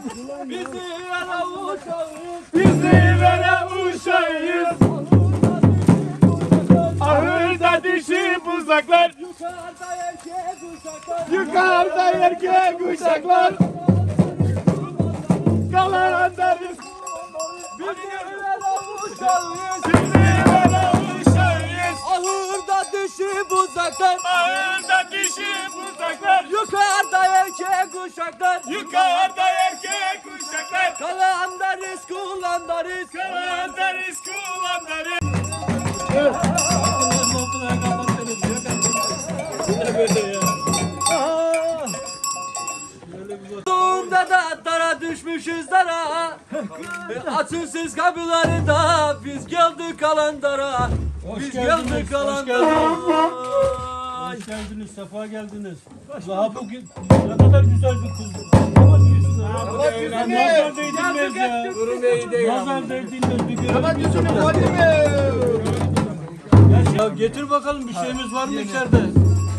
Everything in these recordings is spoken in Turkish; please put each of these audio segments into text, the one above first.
Bizi veren uşağız. Bizi veren uşağıyız. Ahırda dişi buzaklar. Yukarıda erkek uşaklar. Yukarıda erkek uşaklar. Kalan deriz. Bizi veren uşağız. Bizi veren uşağıyız. Ahırda dişi buzaklar. Ahırda dişi buzaklar. Yukarıda erkek uşaklar. Yukarıda erkek uşaklar. Kalan risk kullan risk. Kalan deriz kulan deriz. Doğumda da dara düşmüşüz dara Açın siz kapılarında Biz geldik kalandara Biz geldiniz, geldik kalandara Hoş geldiniz, sefa geldiniz. Daha bugün ne kadar güzel bir kız. Ya. Getir bakalım bir şeyimiz var mı içeride?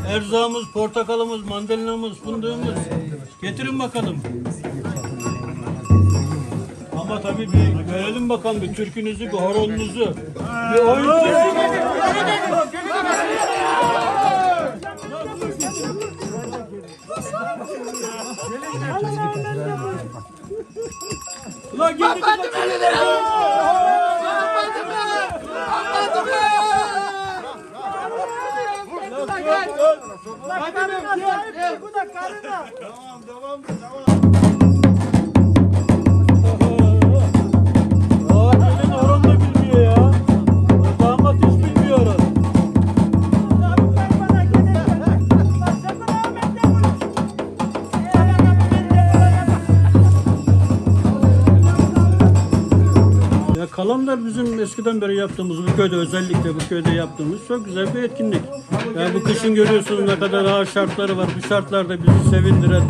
Erzağımız, portakalımız, mandalinamız, fındığımız. Getirin bakalım. Ama tabii bir görelim bakalım bir türkünüzü, bir horonunuzu. Bir oyun Ulan gidin. Aa, Ya kalanlar bizim eskiden beri yaptığımız bu köyde özellikle bu köyde yaptığımız çok güzel bir etkinlik. Yani bu kışın görüyorsunuz ne kadar ağır şartları var. Bu şartlarda bizi sevindiren,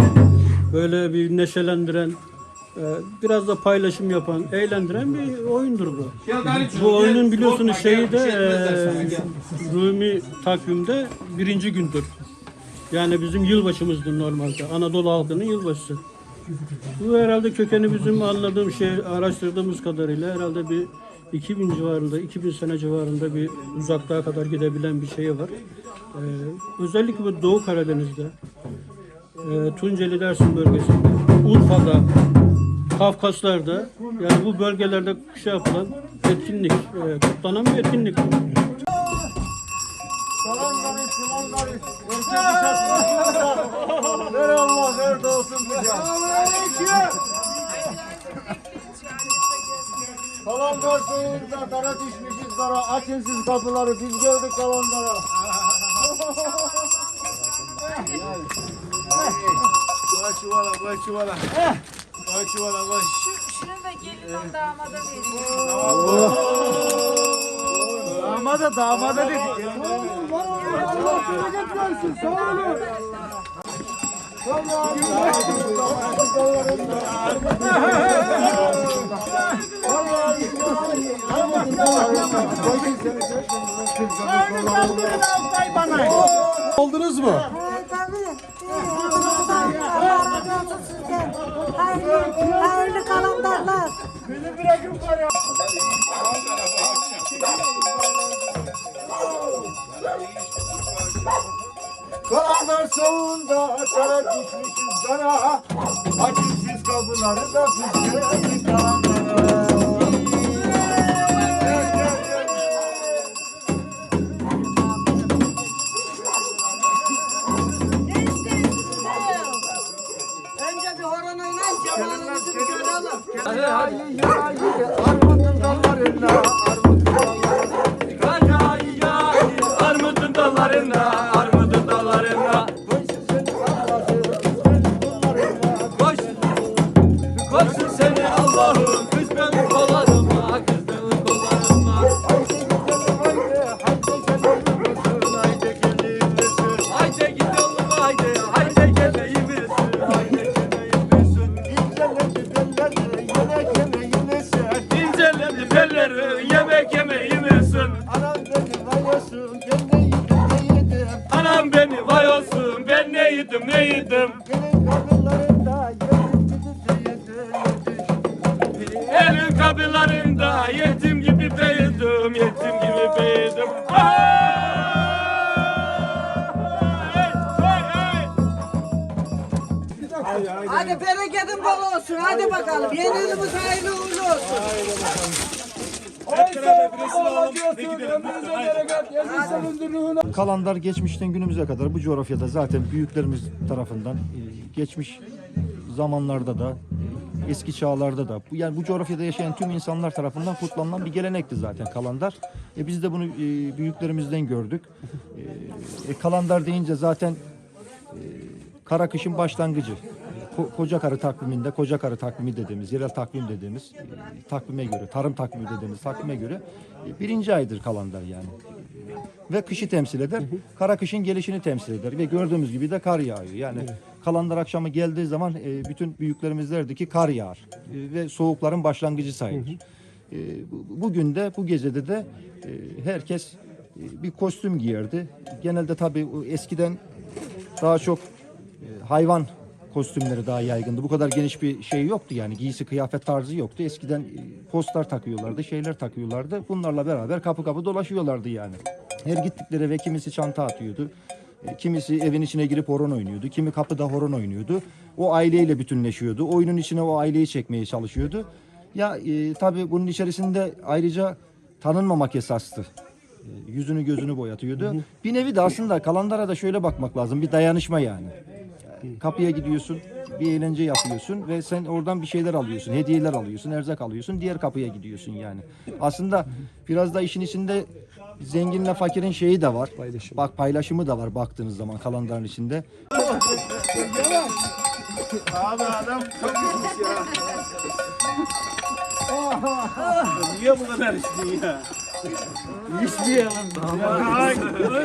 böyle bir neşelendiren, e, biraz da paylaşım yapan, eğlendiren bir oyundur bu. Bu oyunun biliyorsunuz şeyi de e, Rumi takvimde birinci gündür. Yani bizim yılbaşımızdır normalde. Anadolu halkının yılbaşısı. Bu herhalde kökeni bizim anladığım şey, araştırdığımız kadarıyla herhalde bir 2000 civarında, 2000 sene civarında bir uzaklığa kadar gidebilen bir şey var. Ee, özellikle bu Doğu Karadeniz'de, e, Tunceli Dersim bölgesinde, Urfa'da, Kafkaslar'da, yani bu bölgelerde şey yapılan etkinlik, e, kutlanan bir etkinlik. Ver Allah nerede olsun bize. Kalanlar soğukta dara düşmüşüz dara. Açın siz kapıları biz geldik kalanlara. Koy çuvala koy çuvala. Koy çuvala koy. Şunu da gelin damada verin. Damada damada dedik. Allah bereket versin sağ olun. Oldunuz mu? Hayırlı, hayırlı kalandarlar. Kalanlar soğunda dara düşmüşüz dara. Açın siz kapıları da geldik kalanlara. Cemalimizi bir görelim. Armutun dallarında, armutun yedim ne yedim. Gelin kadınlarında yetim gibi de yedim. Gelin kadınlarında gibi de yedim. Yetim gibi de. Hadi bereketin bol olsun. Hadi bakalım. Yeni yılımız hayırlı uğurlu olsun. Haydi bakalım. Kalanlar geçmişten günümüze kadar bu coğrafyada zaten büyüklerimiz tarafından e, geçmiş zamanlarda da e, eski çağlarda da bu yani bu coğrafyada yaşayan tüm insanlar tarafından kutlanılan bir gelenekti zaten kalandar. E biz de bunu e, büyüklerimizden gördük. E, e, kalandar deyince zaten Kara kışın başlangıcı. Ko- koca karı takviminde, koca karı takvimi dediğimiz, yerel takvim dediğimiz e, takvime göre, tarım takvimi dediğimiz takvime göre e, birinci aydır kalandar yani. Ve kışı temsil eder. Kara kışın gelişini temsil eder. Ve gördüğümüz gibi de kar yağıyor. Yani kalandar akşamı geldiği zaman e, bütün büyüklerimiz derdi ki kar yağar. E, ve soğukların başlangıcı sayılır. E, bu- bugün de, bu gecede de e, herkes e, bir kostüm giyerdi. Genelde tabii o eskiden daha çok e, hayvan kostümleri daha yaygındı. Bu kadar geniş bir şey yoktu yani giysi kıyafet tarzı yoktu. Eskiden e, postlar takıyorlardı, şeyler takıyorlardı. Bunlarla beraber kapı kapı dolaşıyorlardı yani. Her gittikleri eve kimisi çanta atıyordu. e, Kimisi evin içine girip horon oynuyordu. Kimi kapıda horon oynuyordu. O aileyle bütünleşiyordu. Oyunun içine o aileyi çekmeye çalışıyordu. Ya e, tabii bunun içerisinde ayrıca tanınmamak esastı. E, yüzünü gözünü boyatıyordu. Bir nevi de aslında kalandara da şöyle bakmak lazım. Bir dayanışma yani. Kapıya gidiyorsun, bir eğlence yapıyorsun ve sen oradan bir şeyler alıyorsun, hediyeler alıyorsun, erzak alıyorsun, diğer kapıya gidiyorsun yani. Aslında biraz da işin içinde zenginle fakirin şeyi de var. Bak paylaşımı da var baktığınız zaman kalandarın içinde. Abi adam çok üzmüş ya. Niye bu kadar içtin ya? İçmeyelim.